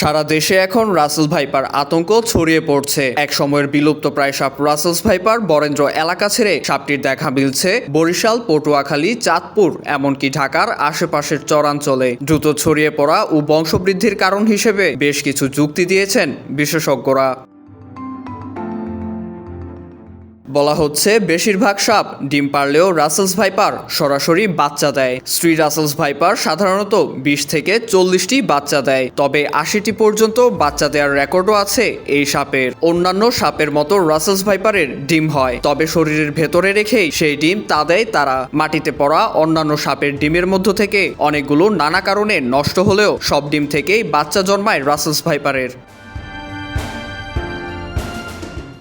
সারা দেশে এখন Russell viper আতঙ্ক ছড়িয়ে পড়ছে। এক সময়ের বিলুপ্ত প্রায় সাপ রাসেলস ভাইপার বরেন্দ্র এলাকা ছেড়ে সাপটির দেখা মিলছে বরিশাল, পটুয়াখালী, চাঁদপুর, এমনকি ঢাকার আশেপাশের চরাঞ্চলে। দ্রুত ছড়িয়ে পড়া ও বংশবৃদ্ধির কারণ হিসেবে বেশ কিছু যুক্তি দিয়েছেন বিশেষজ্ঞরা। বলা হচ্ছে বেশিরভাগ সাপ ডিম পারলেও রাসেলস ভাইপার সরাসরি বাচ্চা দেয়। স্ত্রী রাসেলস ভাইপার সাধারণত বিশ থেকে চল্লিশটি বাচ্চা দেয়, তবে আশিটি পর্যন্ত বাচ্চা দেওয়ার রেকর্ডও আছে এই সাপের। অন্যান্য সাপের মতো রাসেলস ভাইপারের ডিম হয়, তবে শরীরের ভেতরে রেখেই সেই ডিম তা দেয় তারা। মাটিতে পড়া অন্যান্য সাপের ডিমের মধ্য থেকে অনেকগুলো নানা কারণে নষ্ট হলেও সব ডিম থেকেই বাচ্চা জন্মায় রাসেলস ভাইপারের।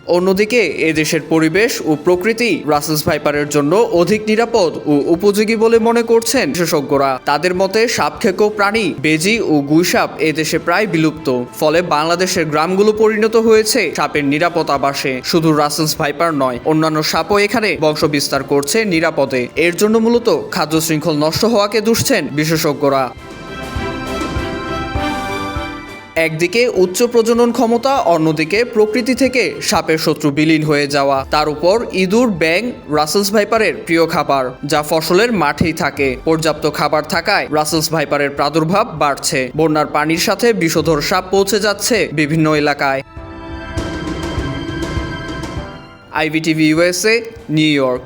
অন্যদিকে এদেশের পরিবেশ ও প্রকৃতি রাসেলস ভাইপারের জন্য অধিক নিরাপদ ও উপযোগী বলে মনে করছেন বিশেষজ্ঞরা। তাদের মতে সাপখেকো প্রাণী, বেজি ও গুইসাপ এদেশে প্রায় বিলুপ্ত। ফলে বাংলাদেশের গ্রামগুলো পরিণত হয়েছে সাপের নিরাপদ আবাসে শুধু রাসেলস ভাইপার নয়, অন্যান্য সাপও এখানে বংশ বিস্তার করছে নিরাপদে। এর জন্য মূলত খাদ্য শৃঙ্খল নষ্ট হওয়াকে দুষছেন বিশেষজ্ঞরা। একদিকে উচ্চ প্রজনন ক্ষমতা, অন্যদিকে প্রকৃতি থেকে সাপের শত্রু বিলীন হয়ে যাওয়া। তার উপর ইঁদুর ব্যাং রাসেলস ভাইপারের প্রিয় খাবার, যা ফসলের মাঠেই থাকে। পর্যাপ্ত খাবার থাকায় রাসেলস ভাইপারের প্রাদুর্ভাব বাড়ছে। বন্যার পানির সাথে বিষধর সাপ পৌঁছে যাচ্ছে বিভিন্ন এলাকায়। IBTV USA New York.